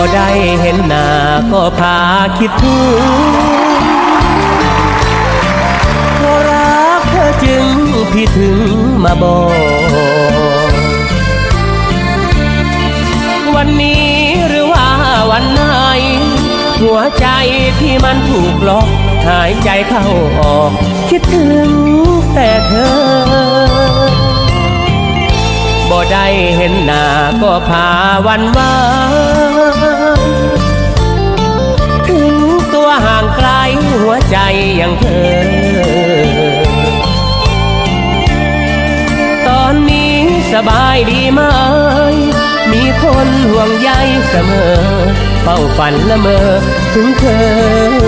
บ่ได้เห็นหน้าก็พาคิดถึงเพราะรักเธอจึงพี่ถึงมาบอกวันนี้หรือว่าวันไหน หัวใจที่มันถูกล็อกหายใจเข้าออก คิดถึงแต่เธอ บ่ได้เห็นหน้าก็พาวันวา งเธอ ตอนนี้สบายดีไหม มีคนห่วงใยเสมอ เฝ้าฝันละเมอถึงเธอ